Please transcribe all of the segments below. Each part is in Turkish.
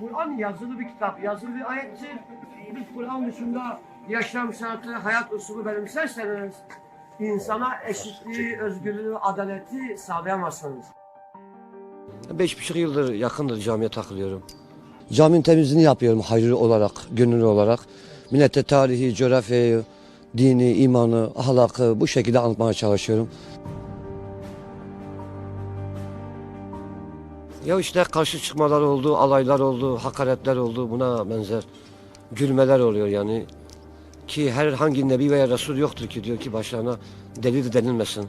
Kur'an yazılı bir kitap, yazılı bir ayettir. Biz Kur'an dışında yaşam şartı, hayat usulü benimserseniz insana eşitliği, özgürlüğü, adaleti sağlayamazsınız. Beş buçuk yıldır yakındır camiye takılıyorum. Caminin temizliğini yapıyorum hayırlı olarak, gönüllü olarak. Millete tarihi, coğrafyayı, dini, imanı, ahlakı bu şekilde anlatmaya çalışıyorum. Ya işte karşı çıkmalar oldu, alaylar oldu, hakaretler oldu, buna benzer gülmeler oluyor yani. Ki herhangi nebi veya resul yoktur ki diyor ki başlarına delil denilmesin.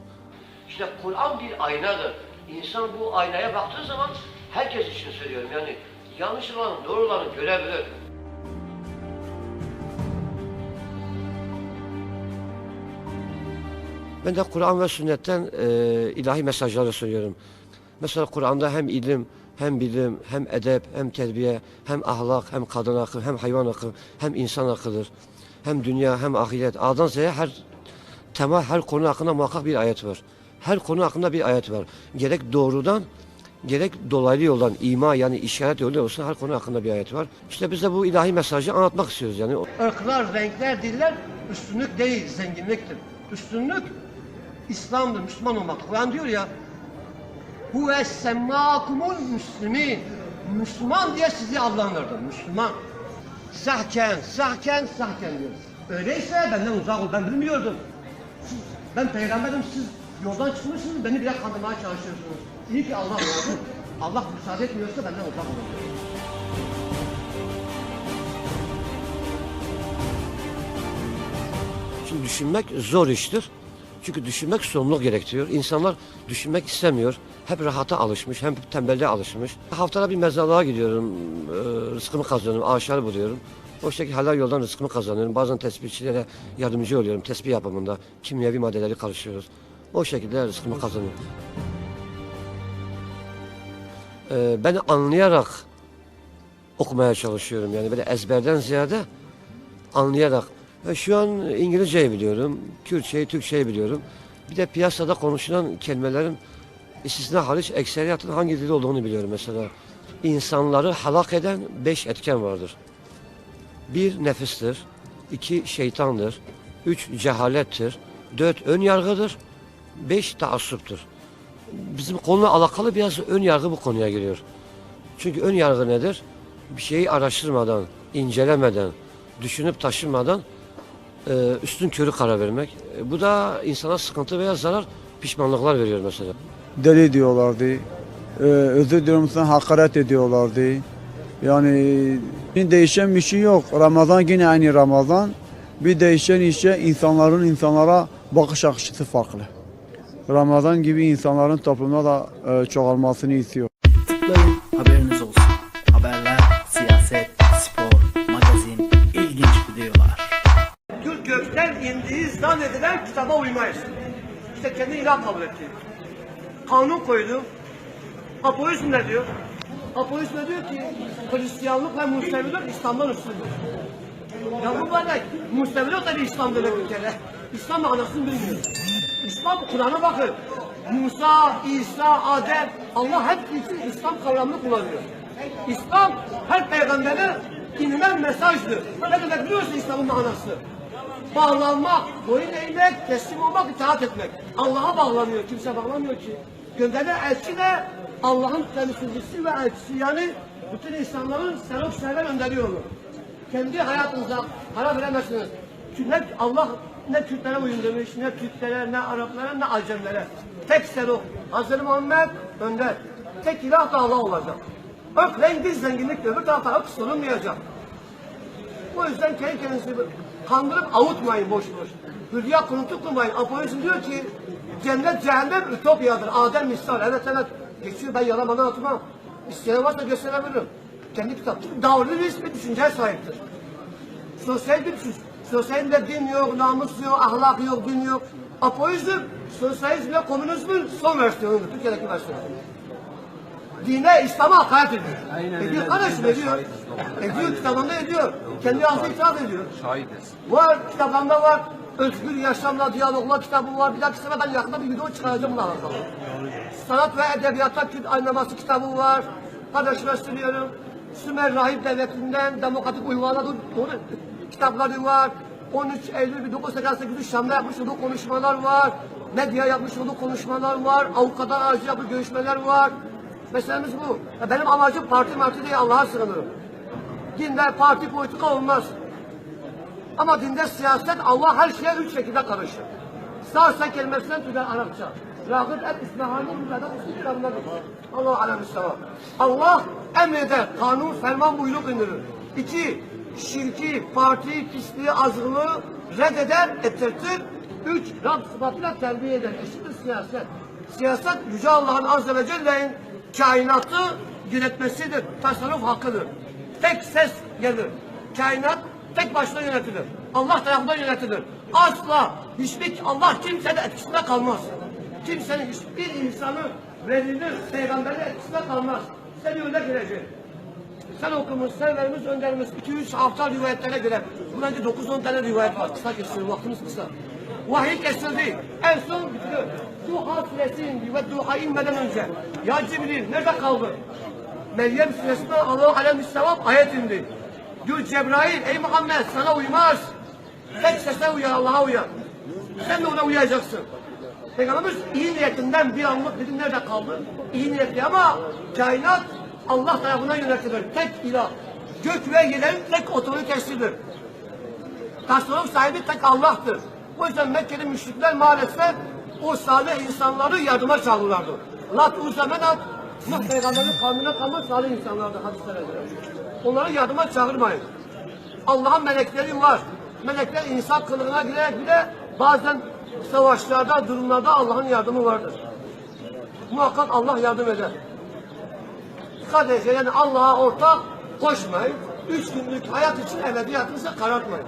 İşte Kur'an bir aynadır. İnsan bu aynaya baktığı zaman herkes için söylüyorum yani yanlış olanı doğru olanı görebilir. Ben de Kur'an ve sünnetten e, ilahi mesajları söylüyorum. Mesela Kur'an'da hem ilim, hem bilim, hem edep, hem terbiye, hem ahlak, hem kadın akıl, hem hayvan akıl, hem insan akıldır. Hem dünya, hem ahiret. A'dan Z'ye her tema, her konu hakkında muhakkak bir ayet var. Her konu hakkında bir ayet var. Gerek doğrudan, gerek dolaylı yoldan, ima yani işaret yolu olsun her konu hakkında bir ayet var. İşte biz de bu ilahi mesajı anlatmak istiyoruz yani. Irklar, renkler, diller üstünlük değil, zenginliktir. Üstünlük İslam'dır, Müslüman olmak. Kur'an diyor ya Huve semmâkumul müslimin Müslüman diye sizi adlandırdım, Müslüman. Sahken, sahken, sahken diyor. Öyleyse benden uzak ol, ben bilmiyordum. Siz, ben peygamberim, siz yoldan çıkmışsınız, beni bile kandırmaya çalışıyorsunuz. İyi ki Allah vardı. Allah müsaade etmiyorsa benden uzak olun. Şimdi düşünmek zor iştir. Çünkü düşünmek sorumluluk gerektiriyor. İnsanlar düşünmek istemiyor. Hep rahata alışmış, hem tembelliğe alışmış. Haftada bir mezarlığa gidiyorum, e, rızkımı kazanıyorum, ağaçları buluyorum. O şekilde helal yoldan rızkımı kazanıyorum. Bazen tespihçilere yardımcı oluyorum. Tespih yapımında kimyevi maddeleri karıştırıyoruz. O şekilde rızkımı kazanıyorum. E, ben anlayarak okumaya çalışıyorum. Yani böyle ezberden ziyade anlayarak. E, Şu an İngilizceyi biliyorum, Kürtçeyi, Türkçeyi biliyorum. Bir de piyasada konuşulan kelimelerin istisna hariç ekseriyatın hangi dilde olduğunu biliyorum mesela. İnsanları halak eden beş etken vardır. Bir nefistir, iki şeytandır, üç cehalettir, dört ön yargıdır, beş taassuptur. Bizim konuyla alakalı biraz ön yargı bu konuya giriyor. Çünkü ön yargı nedir? Bir şeyi araştırmadan, incelemeden, düşünüp taşımadan e, üstün körü karar vermek. E, bu da insana sıkıntı veya zarar, pişmanlıklar veriyor mesela. Deli diyorlardı. Ee, özür diliyorum sana hakaret ediyorlardı. Yani bir değişen bir şey yok. Ramazan yine aynı Ramazan. Bir değişen işte insanların insanlara bakış açısı farklı. Ramazan gibi insanların toplumda da e, çoğalmasını istiyor. Haberiniz olsun. Haberler, siyaset, spor, magazin, ilginç videolar. Gül gökten indiği zannedilen kitaba uymayız. İşte kendi ilah kabul etti. Kanun koydu. Apoizm ne diyor? Apoizm ne diyor ki Hristiyanlık ve Musevilik İslam'dan üstündür. Ya bu böyle Musevilik da bir İslam bir kere. İslam anasını bilmiyor. İslam Kur'an'a bakın. Musa, İsa, Adem, Allah hep için İslam kavramını kullanıyor. İslam her peygambere inilen mesajdır. Ne demek biliyorsun İslam'ın manası? Bağlanmak, boyun eğmek, teslim olmak, itaat etmek. Allah'a bağlanıyor, kimse bağlamıyor ki. Gönderilen elçi de Allah'ın temsilcisi ve elçisi. Yani bütün insanların sevap sever gönderiyor onu. Kendi hayatınıza karar veremezsiniz. Çünkü ne Allah ne Türklere uyun demiş, ne Türklere, ne Araplara, ne Acemlere. Tek serok. Hazreti Muhammed önder. Tek ilah da Allah olacak. Ök rengi zenginlikle öbür tarafa ök sorulmayacak. O yüzden kendi kendinizi kandırıp avutmayın boş boş. Hülya kunutu kurmayın. Apoizm diyor ki cennet cehennem ütopyadır. Adem misal. Evet evet. Geçiyor ben yalamadan atmam. İsteyen varsa gösterebilirim. Kendi kitap. Çünkü Darwinist bir düşünceye sahiptir. Sosyal bir düşünce. Sosyalde din yok, namus yok, ahlak yok, din yok. Apoizm, sosyalizmle komünizmin son versiyonudur. Türkiye'deki versiyonu. Dine, İslam'a hakaret ediyor. ediyor kardeşim ediyor. Ediyor kitabında ediyor. Kendi ağzına itiraf ediyor. Var kitaplarında var. Özgür Yaşamla Diyaloglar kitabı var. Bir dahaki sene ben yakında bir video çıkaracağım bununla alakalı. Sanat ve Edebiyatta Kürt Aynaması kitabı var. Kardeşime söylüyorum. Sümer Rahip Devleti'nden demokratik uygulamalar doğru, kitapları var. 13 Eylül 1988'de Şam'da yapmış olduğu konuşmalar var. Medya yapmış olduğu konuşmalar var. Avukatlar aracı yaptığı görüşmeler var. Meselemiz bu. Ya benim amacım parti marti değil Allah'a sığınırım. Dinde parti politika olmaz. Ama dinde siyaset Allah her şeye üç şekilde karışır. Sarsa kelimesinden türer Arapça. Ragıp et İsmahani ülkeden usul kitabındadır. Allah alem. Allah emreder, kanun, ferman, buyruk indirir. İki, şirki, parti, pisliği, azgınlığı reddeder, ettirtir. Üç, Rab sıfatıyla terbiye eder. Eşittir siyaset. Siyaset Yüce Allah'ın Azze ve Celle'nin kainatı yönetmesidir. Tasarruf hakkıdır. Tek ses gelir. Kainat tek başına yönetilir. Allah tarafından yönetilir. Asla hiçbir Allah kimsenin etkisinde kalmaz. Kimsenin hiçbir insanı verilir, peygamberin etkisinde kalmaz. Seni önde girecek. Sen okumuş, sen vermiş, önderimiz 200 hafta rivayetlere göre. Bundan önce 9-10 tane rivayet var. Kısa kesiyorum, vaktimiz kısa. Vahiy kesildi. En son bitiriyor. Duha suresi indi ve duha inmeden önce. Ya Cibril nerede kaldın? Meryem suresinde Allah aleyhisselam ayet indi. Diyor Cebrail ey Muhammed sana uymaz. Tek sese uyar Allah'a uyar. Sen de ona uyacaksın. Peygamberimiz iyi niyetinden bir anlık dedim nerede kaldı? İyi niyetli ama kainat Allah tarafından yönetilir. Tek ilah. Gök ve yerin tek otoritesidir. Tasarruf sahibi tek Allah'tır. O yüzden Mekke'li müşrikler maalesef o salih insanları yardıma çağırırlardı. Lat uzamenat Nuh peygamberin kavmine kalma salih insanlardı hadislere göre. Onları yardıma çağırmayın. Allah'ın melekleri var. Melekler insan kılığına girerek bile bazen savaşlarda, durumlarda Allah'ın yardımı vardır. Muhakkak Allah yardım eder. Sadece yani Allah'a ortak koşmayın. Üç günlük hayat için ebediyatınızı karartmayın.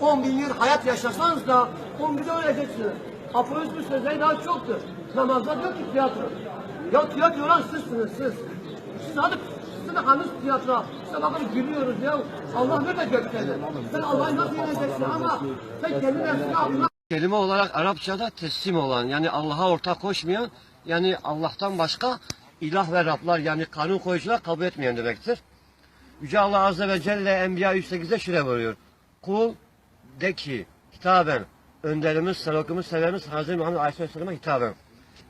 10 bin yıl hayat yaşasanız da 10 bin yıl öleceksiniz. Aforizmin sözleri daha çoktur. Namazda diyor ki tiyatro. Ya tiyatro olan sizsiniz siz. Siz hadi sizin hanız tiyatro. İşte bakın gülüyoruz ya. Allah nerede göktedir? Sen Allah'ı nasıl yeneceksin ama sen kendi nefsini aklına Kelime olarak Arapçada teslim olan yani Allah'a ortak koşmayan yani Allah'tan başka ilah ve Rablar yani kanun koyucular kabul etmeyen demektir. Yüce Allah Azze ve Celle Enbiya 108'de şöyle buyuruyor. Kul de ki hitaben önderimiz, sarokumuz, severimiz Hazreti Muhammed Aleyhisselam'a hitaben.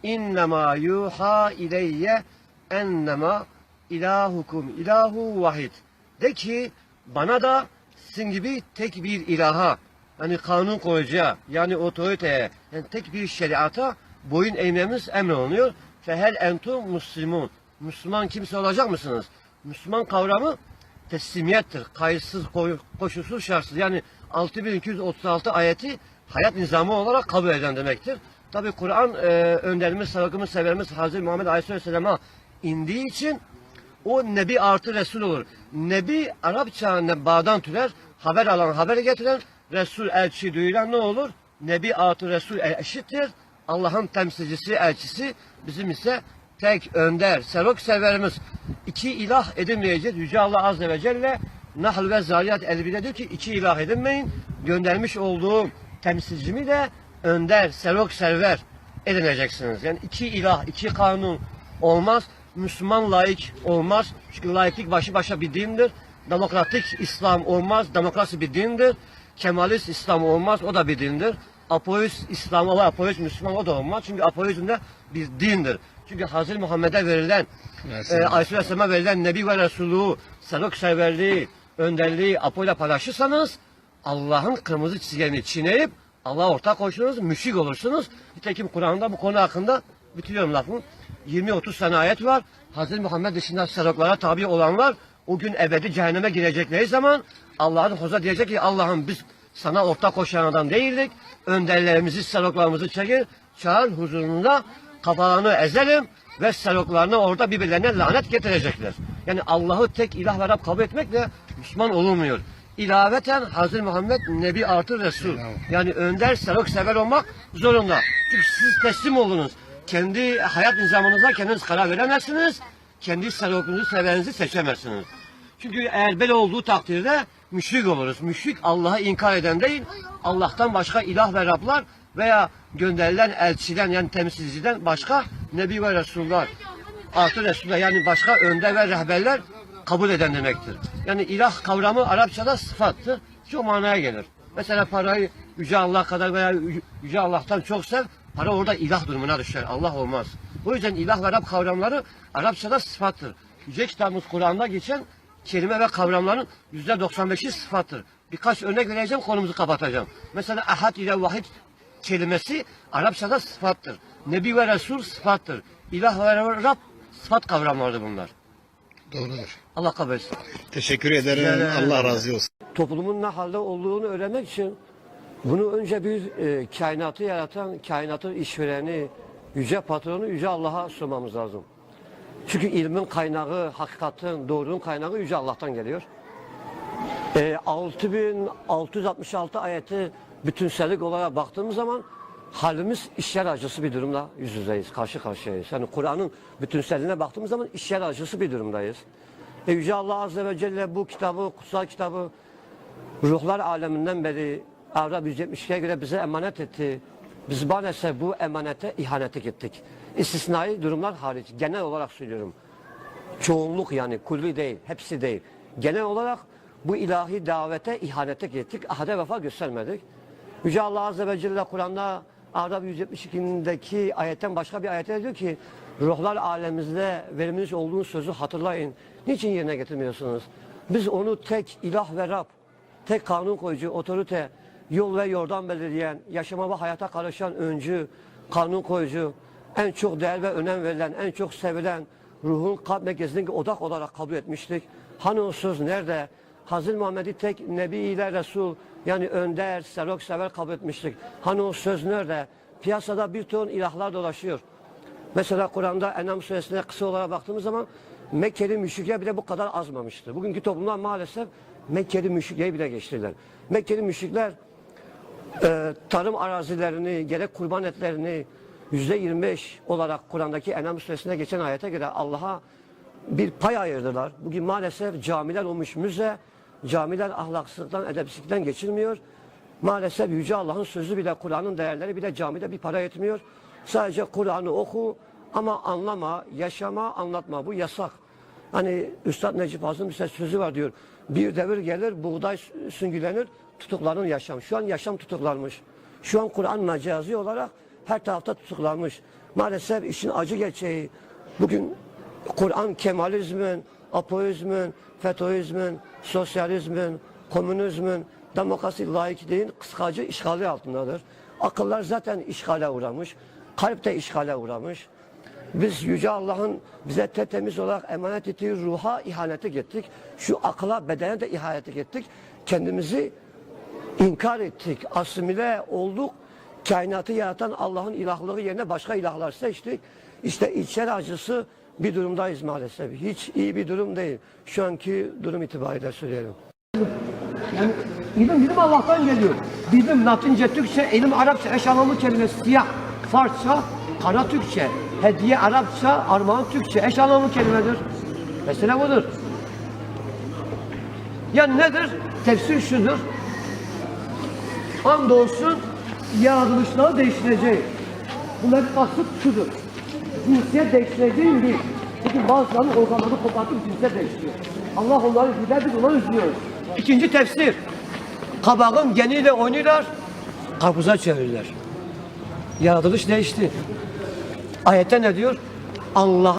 İnnemâ yuha ileyye ennemâ ilahukum ilahu vahid. De ki bana da sizin gibi tek bir ilaha yani kanun koyucuya yani otoriteye yani tek bir şeriata boyun eğmemiz emrolunuyor. Fehel entum muslimun. Müslüman kimse olacak mısınız? Müslüman kavramı teslimiyettir. Kayıtsız, koşulsuz, şartsız. Yani 6236 ayeti hayat nizamı olarak kabul eden demektir. Tabi Kur'an e, önderimiz, sadıkımız, severimiz Hazreti Muhammed Aleyhisselam'a indiği için o nebi artı resul olur. Nebi Arapça nebbadan türer. Haber alan haberi getiren resul elçi duyulan ne olur? Nebi artı resul eşittir. Allah'ın temsilcisi elçisi bizim ise tek önder serok severimiz. İki ilah edinmeyeceğiz. Yüce Allah Azze ve Celle Nahl ve Zariyat 51'de diyor ki iki ilah edinmeyin. Göndermiş olduğum temsilcimi de önder, serok server edineceksiniz. Yani iki ilah, iki kanun olmaz. Müslüman laik olmaz. Çünkü laiklik başı başa bir dindir. Demokratik İslam olmaz. Demokrasi bir dindir. Kemalist İslam olmaz. O da bir dindir. Apoist İslam ve apoist Müslüman o da olmaz. Çünkü apoizm de bir dindir. Çünkü Hazreti Muhammed'e verilen, e, Aleyhisselam'a verilen Nebi ve Resulü, sarık severliği, önderliği Apo'yla paylaşırsanız Allah'ın kırmızı çizgilerini çiğneyip Allah'a ortak koşursunuz, müşrik olursunuz. Nitekim Kur'an'da bu konu hakkında bitiriyorum lafımı. 20-30 tane ayet var. Hazreti Muhammed dışında sarıklara tabi olanlar o gün ebedi cehenneme girecekleri zaman Allah'ın hoza diyecek ki Allah'ım biz sana ortak koşan adam değildik. Önderlerimizi, sarıklarımızı çekir, çağır huzurunda kafalarını ezelim ve sarıklarına orada birbirlerine lanet getirecekler. Yani Allah'ı tek ilah ve Rab kabul etmekle Müslüman olunmuyor. İlaveten Hazreti Muhammed Nebi artı Resul. Yani önder, sarık sever olmak zorunda. Çünkü siz teslim olunuz. Kendi hayat nizamınıza kendiniz karar veremezsiniz. Kendi sarıkınızı severinizi seçemezsiniz. Çünkü eğer böyle olduğu takdirde müşrik oluruz. Müşrik Allah'ı inkar eden değil, Allah'tan başka ilah ve Rablar veya gönderilen elçiden yani temsilciden başka Nebi ve Resullar artı Resuller yani başka önde ve rehberler kabul eden demektir. Yani ilah kavramı Arapçada sıfattır. Şu manaya gelir. Mesela parayı Yüce Allah kadar veya Yüce Allah'tan çok sev, para orada ilah durumuna düşer. Allah olmaz. Bu yüzden ilah ve Rab kavramları Arapçada sıfattır. Yüce kitabımız Kur'an'da geçen kelime ve kavramların yüzde 95'i sıfattır. Birkaç örnek vereceğim konumuzu kapatacağım. Mesela ahad ile vahid kelimesi Arapçada sıfattır. Nebi ve Resul sıfattır. İlah ve Rab sıfat kavramlarıdır bunlar. Doğrudur. Allah kabul etsin. Teşekkür ederim. Yani- Allah razı olsun. Toplumun ne halde olduğunu öğrenmek için bunu önce bir e, kainatı yaratan, kainatın işvereni, yüce patronu, yüce Allah'a sunmamız lazım. Çünkü ilmin kaynağı, hakikatin, doğrunun kaynağı yüce Allah'tan geliyor. E, 6666 ayeti bütünsellik olarak baktığımız zaman halimiz işler acısı bir durumda yüz yüzeyiz, karşı karşıyayız. Yani Kur'an'ın bütünselliğine baktığımız zaman işler acısı bir durumdayız. E, Yüce Allah Azze ve Celle bu kitabı, kutsal kitabı ruhlar aleminden beri Arap 172'ye göre bize emanet etti. Biz maalesef bu emanete ihanet ettik. İstisnai durumlar hariç genel olarak söylüyorum. Çoğunluk yani kulli değil, hepsi değil. Genel olarak bu ilahi davete ihanete ettik. Ahde vefa göstermedik. Yüce Allah Azze ve Celle Kur'an'da Arap 172'deki ayetten başka bir ayette diyor ki ruhlar alemimizde verilmiş olduğu sözü hatırlayın. Niçin yerine getirmiyorsunuz? Biz onu tek ilah ve Rab, tek kanun koyucu, otorite, yol ve yordan belirleyen, yaşama ve hayata karışan öncü, kanun koyucu, en çok değer ve önem verilen, en çok sevilen, ruhun kalp merkezindeki odak olarak kabul etmiştik. Hani o söz nerede? Hazreti Muhammed'i tek Nebi ile Resul yani önder, serok sever kabul etmiştik. Hani o söz nerede? Piyasada bir ton ilahlar dolaşıyor. Mesela Kur'an'da Enam suresine kısa olarak baktığımız zaman Mekkeli müşrikler bile bu kadar azmamıştı. Bugünkü toplumlar maalesef Mekkeli müşrikleri bile geçtiler. Mekkeli müşrikler e, tarım arazilerini, gerek kurban etlerini yüzde 25 olarak Kur'an'daki Enam suresine geçen ayete göre Allah'a bir pay ayırdılar. Bugün maalesef camiler olmuş müze, camiler ahlaksızlıktan, edepsizlikten geçilmiyor. Maalesef Yüce Allah'ın sözü bile, Kur'an'ın değerleri bile camide bir para etmiyor. Sadece Kur'an'ı oku ama anlama, yaşama, anlatma. Bu yasak. Hani Üstad Necip Fazıl'ın bir sözü var diyor. Bir devir gelir, buğday süngülenir, tutuklanır yaşam. Şu an yaşam tutuklanmış. Şu an Kur'an mecazi olarak her tarafta tutuklanmış. Maalesef işin acı gerçeği. Bugün Kur'an Kemalizmin, Apoizmin, FETÖizmin, sosyalizmin, komünizmin, demokrasi laikliğin kıskacı işgali altındadır. Akıllar zaten işgale uğramış. Kalp de işgale uğramış. Biz Yüce Allah'ın bize tertemiz olarak emanet ettiği ruha ihanete gittik. Şu akla, bedene de ihanet ettik. Kendimizi inkar ettik, asimile olduk. Kainatı yaratan Allah'ın ilahlığı yerine başka ilahlar seçtik. İşte içer acısı bir durumdayız maalesef. Hiç iyi bir durum değil. Şu anki durum itibariyle söyleyelim. Yani ilim ilim Allah'tan geliyor. Bilim Latince, Türkçe, ilim Arapça, eş anlamlı kelimesi siyah, Farsça, kara Türkçe, hediye Arapça, armağan Türkçe, eş anlamlı kelimedir. Mesele budur. Yani nedir? Tefsir şudur. Andolsun yaratılışları değiştirecek. Bunların kasıt şudur. Cinsiyet değiştireceğim değil. Çünkü bazılarının organları kopartıp cinsiyet değiştiriyor. Allah onları biz ona üzülüyoruz. İkinci tefsir. Kabağın geniyle oynuyorlar, karpuza çevirirler. Yaratılış değişti. Ayette ne diyor? Allah